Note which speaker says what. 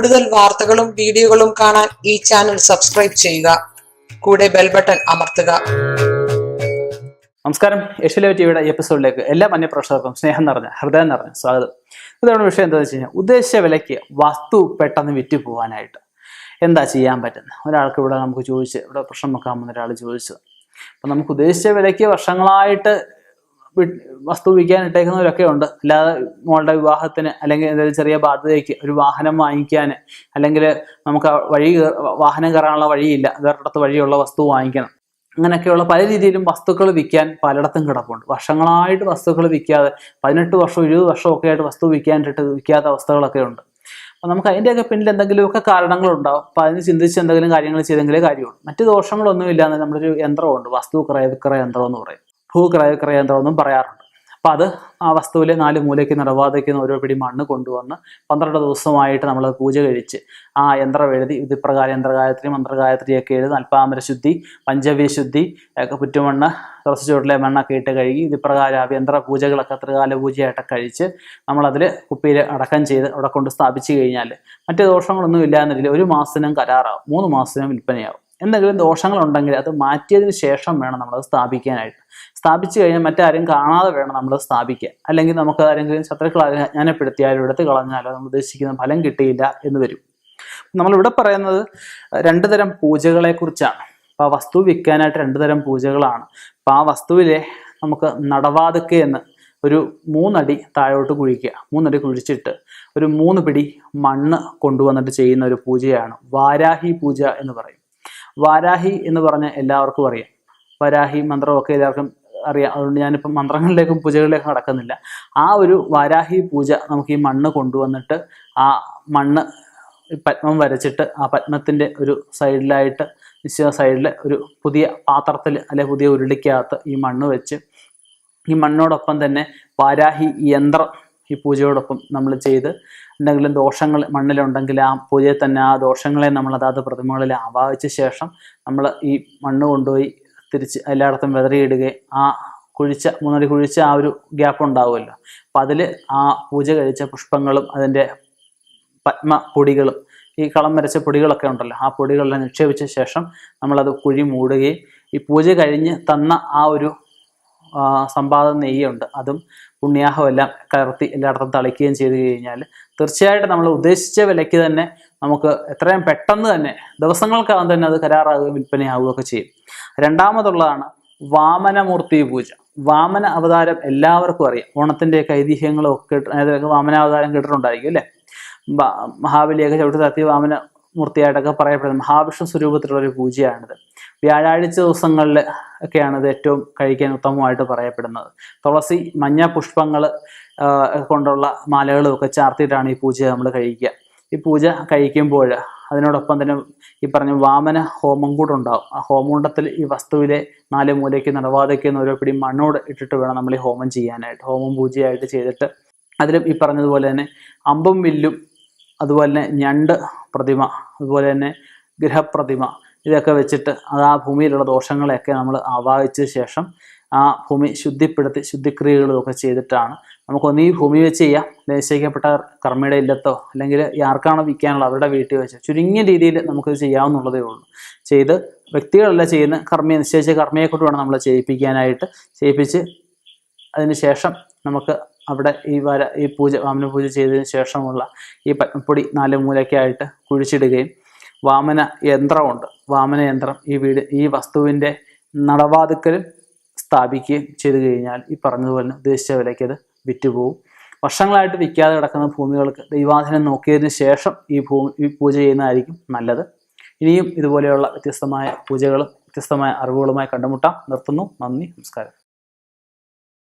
Speaker 1: കൂടുതൽ വാർത്തകളും വീഡിയോകളും കാണാൻ ഈ ചാനൽ സബ്സ്ക്രൈബ് ചെയ്യുക. കൂടെ ബെൽ ബട്ടൺ അമർത്തുക.
Speaker 2: നമസ്കാരം. ഏഷ്യലോ ടിവിയുടെ എപ്പിസോഡിലേക്ക് എല്ലാ മന്യപ്രേക്ഷകർക്കും സ്നേഹം നിറഞ്ഞ ഹൃദയം നിറഞ്ഞ സ്വാഗതം. ഇതോടെ വിഷയം എന്താണെന്ന് വെച്ച് കഴിഞ്ഞാൽ ഉദ്ദേശിച്ച വിലയ്ക്ക് വസ്തു പെട്ടെന്ന് വിറ്റ് പോകാനായിട്ട് എന്താ ചെയ്യാൻ പറ്റുന്നത്? ഒരാൾക്ക് ഇവിടെ നമുക്ക് ചോദിച്ച് ഇവിടെ പ്രശ്നം വെക്കാൻ ഒരാൾ ചോദിച്ചത് അപ്പം നമുക്ക് ഉദ്ദേശിച്ച വിലയ്ക്ക് വർഷങ്ങളായിട്ട് വസ്തു വിൽക്കാൻ ഇട്ടേക്കുന്നവരൊക്കെ ഉണ്ട്. അല്ലാതെ മോളുടെ വിവാഹത്തിന് അല്ലെങ്കിൽ എന്തെങ്കിലും ചെറിയ ബാധ്യതയ്ക്ക് ഒരു വാഹനം വാങ്ങിക്കാൻ അല്ലെങ്കിൽ നമുക്ക് വഴി വാഹനം കയറാനുള്ള വഴിയില്ല. വേറൊരിടത്ത് വഴിയുള്ള വസ്തു വാങ്ങിക്കണം. അങ്ങനെയൊക്കെയുള്ള പല രീതിയിലും വസ്തുക്കൾ വിൽക്കാൻ പലയിടത്തും കിടപ്പുണ്ട്. വർഷങ്ങളായിട്ട് വസ്തുക്കൾ വിൽക്കാതെ പതിനെട്ട് വർഷം ഇരുപത് വർഷം ഒക്കെ ആയിട്ട് വസ്തു വിൽക്കാനായിട്ട് വിൽക്കാത്ത അവസ്ഥകളൊക്കെ ഉണ്ട്. അപ്പം നമുക്ക് അതിന്റെയൊക്കെ പിന്നിൽ എന്തെങ്കിലുമൊക്കെ കാരണങ്ങളുണ്ടാവും. അപ്പം അതിന് ചിന്തിച്ച് എന്തെങ്കിലും കാര്യങ്ങൾ ചെയ്തെങ്കിലേ കാര്യമുള്ളൂ. മറ്റു ദോഷങ്ങളൊന്നുമില്ലാന്ന് നമ്മളൊരു യന്ത്രമുണ്ട്. വസ്തു ക്രയ വിക്രയ യന്ത്രം എന്ന് പറയും. ഭൂക്രയ വിക്രയ യന്ത്രം എന്നും പറയാറുണ്ട്. അപ്പം അത് ആ വസ്തുവിലെ നാല് മൂലയ്ക്ക് നിറവാതയ്ക്കുന്ന ഓരോ പിടി മണ്ണ് കൊണ്ടുവന്ന് പന്ത്രണ്ട് ദിവസമായിട്ട് നമ്മൾ പൂജ കഴിച്ച് ആ യന്ത്രം എഴുതി ഇത് പ്രകാരം യന്ത്രഗായത്രി മന്ത്രഗായത്രിയൊക്കെ എഴുതി അല്പാമര ശുദ്ധി പഞ്ചവ്യശുദ്ധി ഒക്കെ പുറ്റുമണ്ണ് തുറച്ചു ചുവട്ടിലെ മണ്ണൊക്കെ ഇട്ട് കഴുകി ഇത് പ്രകാരം യന്ത്ര പൂജകളൊക്കെ ത്രികാല പൂജയായിട്ട് കഴിച്ച് നമ്മളതിൽ കുപ്പിയിൽ അടക്കം ചെയ്ത് അവിടെ കൊണ്ട് സ്ഥാപിച്ചു കഴിഞ്ഞാൽ മറ്റു ദോഷങ്ങളൊന്നും ഇല്ലാന്നില്ല ഒരു മാസത്തിനും കരാറാവും. മൂന്ന് മാസത്തിനും വിൽപ്പനയാവും. എന്തെങ്കിലും ദോഷങ്ങളുണ്ടെങ്കിൽ അത് മാറ്റിയതിന് ശേഷം വേണം നമ്മളത് സ്ഥാപിക്കാനായിട്ട്. സ്ഥാപിച്ചു കഴിഞ്ഞാൽ മറ്റാരും കാണാതെ വേണം നമ്മൾ സ്ഥാപിക്കുക അല്ലെങ്കിൽ നമുക്ക് ആരെങ്കിലും ശത്രുക്കൾ അജ്ഞാനപ്പെടുത്തിയാലോ എടുത്ത് കളഞ്ഞാലോ നമ്മൾ ഉദ്ദേശിക്കുന്ന ഫലം കിട്ടിയില്ല എന്ന് വരും. നമ്മളിവിടെ പറയുന്നത് രണ്ടു തരം പൂജകളെ കുറിച്ചാണ് അപ്പോൾ ആ വസ്തു വിൽക്കാനായിട്ട് രണ്ടു തരം പൂജകളാണ്. അപ്പോൾ ആ വസ്തുവിലെ നമുക്ക് നടവാതുക്കെ എന്ന് ഒരു മൂന്നടി താഴോട്ട് കുഴിക്കുക. മൂന്നടി കുഴിച്ചിട്ട് ഒരു മൂന്ന് പിടി മണ്ണ് കൊണ്ടുവന്നിട്ട് ചെയ്യുന്ന ഒരു പൂജയാണ് വാരാഹി പൂജ എന്ന് പറയും. വാരാഹി എന്ന് പറഞ്ഞ എല്ലാവർക്കും അറിയാം. വരാഹി മന്ത്രമൊക്കെ എല്ലാവർക്കും അറിയാം. അതുകൊണ്ട് ഞാനിപ്പോൾ മന്ത്രങ്ങളിലേക്കും പൂജകളിലേക്കും നടക്കുന്നില്ല. ആ ഒരു വാരാഹി പൂജ നമുക്ക് ഈ മണ്ണ് കൊണ്ടുവന്നിട്ട് ആ മണ്ണ് പത്മം വരച്ചിട്ട് ആ പത്മത്തിന്റെ ഒരു സൈഡിലായിട്ട് നിശ്ചിത സൈഡിൽ ഒരു പുതിയ പാത്രത്തിൽ അല്ലെ പുതിയ ഉരുളിക്കകത്ത് ഈ മണ്ണ് വെച്ച് ഈ മണ്ണോടൊപ്പം തന്നെ വാരാഹി യന്ത്രം ഈ പൂജയോടൊപ്പം നമ്മൾ ചെയ്ത് എന്തെങ്കിലും ദോഷങ്ങൾ മണ്ണിലുണ്ടെങ്കിൽ ആ പൂജയിൽ തന്നെ ആ ദോഷങ്ങളെ നമ്മൾ അതാത് പ്രതിമകളിൽ ആവാഹിച്ച ശേഷം നമ്മൾ ഈ മണ്ണ് കൊണ്ടുപോയി തിരിച്ച് എല്ലായിടത്തും വിതറിയിടുകയും ആ കുഴിച്ച മൂന്നടി കുഴിച്ച ആ ഒരു ഗ്യാപ്പ് ഉണ്ടാവുമല്ലോ. അപ്പം അതിൽ ആ പൂജ കഴിച്ച പുഷ്പങ്ങളും അതിന്റെ പത്മ പൊടികളും ഈ കളം വരച്ച പൊടികളൊക്കെ ഉണ്ടല്ലോ ആ പൊടികളെല്ലാം നിക്ഷേപിച്ച ശേഷം നമ്മളത് കുഴി മൂടുകയും ഈ പൂജ കഴിഞ്ഞ് തന്ന ആ ഒരു ആ, സമ്പാദ നെയ്യുണ്ട്. അതും പുണ്യാഹം എല്ലാം കലർത്തി എല്ലായിടത്തും തളിക്കുകയും ചെയ്തു കഴിഞ്ഞാൽ തീർച്ചയായിട്ടും നമ്മൾ ഉദ്ദേശിച്ച വിലയ്ക്ക് തന്നെ നമുക്ക് എത്രയും പെട്ടെന്ന് തന്നെ ദിവസങ്ങൾക്കകം തന്നെ അത് കരാറാകുകയും വിൽപ്പനയാവുകയൊക്കെ ചെയ്യും. രണ്ടാമതുള്ളതാണ് വാമനമൂർത്തി പൂജ. വാമന അവതാരം എല്ലാവർക്കും അറിയാം. ഓണത്തിന്റെയൊക്കെ ഐതിഹ്യങ്ങളും ഒക്കെ വാമനാവതാരം കേട്ടിട്ടുണ്ടായിരിക്കും അല്ലേ? മഹാബലിയൊക്കെ ചവിട്ടി തത്തി വാമന മൂർത്തിയായിട്ടൊക്കെ പറയപ്പെടുന്നത് മഹാവിഷ്ണു സ്വരൂപത്തിലുള്ള ഒരു പൂജയാണിത്. വ്യാഴാഴ്ച ദിവസങ്ങളിൽ ഒക്കെയാണ് ഇത് ഏറ്റവും കഴിക്കാൻ ഉത്തമമായിട്ട് പറയപ്പെടുന്നത്. തുളസി മഞ്ഞ പുഷ്പങ്ങൾ കൊണ്ടുള്ള മാലകളും ഒക്കെ ചാർത്തിയിട്ടാണ് ഈ പൂജ നമ്മൾ കഴിക്കുക. ഈ പൂജ കഴിക്കുമ്പോൾ അതിനോടൊപ്പം തന്നെ ഈ പറഞ്ഞ വാമന ഹോമം കൂടെ ഉണ്ടാവും. ആ ഹോമകുണ്ടത്തിൽ ഈ വസ്തുവിലെ നാല് മൂലയ്ക്ക് നടവാതയ്ക്ക് ഓരോ പിടി മണ്ണോട് ഇട്ടിട്ട് വേണം നമ്മൾ ഈ ഹോമം ചെയ്യാനായിട്ട് ഹോമം പൂജയായിട്ട് ചെയ്തിട്ട്. അതിലും ഈ പറഞ്ഞതുപോലെ തന്നെ അമ്പും വില്ലും അതുപോലെ തന്നെ ഞണ്ട് പ്രതിമ അതുപോലെ തന്നെ ഗ്രഹപ്രതിമ ഇതൊക്കെ വെച്ചിട്ട് അത് ആ ഭൂമിയിലുള്ള ദോഷങ്ങളെയൊക്കെ നമ്മൾ ആവാഹിച്ച ശേഷം ആ ഭൂമി ശുദ്ധിപ്പെടുത്തി ശുദ്ധിക്രിയകളൊക്കെ ചെയ്തിട്ടാണ്. നമുക്കൊന്ന് ഭൂമി വെച്ച് ചെയ്യാം. നിശ്ചയിക്കപ്പെട്ട കർമ്മയുടെ ഇല്ലത്തോ അല്ലെങ്കിൽ ആർക്കാണോ വിൽക്കാനുള്ള അവരുടെ വീട്ടിൽ വെച്ച് ചുരുങ്ങിയ രീതിയിൽ നമുക്കിത് ചെയ്യാവുന്നുള്ളതേ ഉള്ളൂ. ചെയ്ത് വ്യക്തികളല്ല ചെയ്യുന്ന കർമ്മയെ നിശ്ചയിച്ച കർമ്മയെക്കൊണ്ട് വേണം നമ്മൾ ചെയ്യിപ്പിക്കാനായിട്ട്. ചെയ്യിപ്പിച്ച് അതിന് ശേഷം നമുക്ക് അവിടെ ഈ വര ഈ പൂജ വാമന പൂജ ചെയ്തതിന് ശേഷമുള്ള ഈ പത്മപ്പൊടി നാല് മൂലയ്ക്കായിട്ട് കുഴിച്ചിടുകയും വാമന യന്ത്രമുണ്ട്. വാമന യന്ത്രം ഈ വീട് ഈ വസ്തുവിന്റെ നടവാതുക്കലും സ്ഥാപിക്കുകയും ചെയ്തു കഴിഞ്ഞാൽ ഈ പറഞ്ഞതുപോലെ ഉദ്ദേശിച്ച വിലയ്ക്ക് അത് വിറ്റുപോകും. വർഷങ്ങളായിട്ട് വിൽക്കാതെ കിടക്കുന്ന ഭൂമികൾക്ക് ദൈവാധീനം നോക്കിയതിന് ശേഷം ഈ ഭൂമി ഈ പൂജ ചെയ്യുന്നതായിരിക്കും നല്ലത്. ഇനിയും ഇതുപോലെയുള്ള വ്യത്യസ്തമായ പൂജകളും വ്യത്യസ്തമായ അറിവുകളുമായി കണ്ടുമുട്ടാം. നിർത്തുന്നു. നന്ദി. നമസ്കാരം.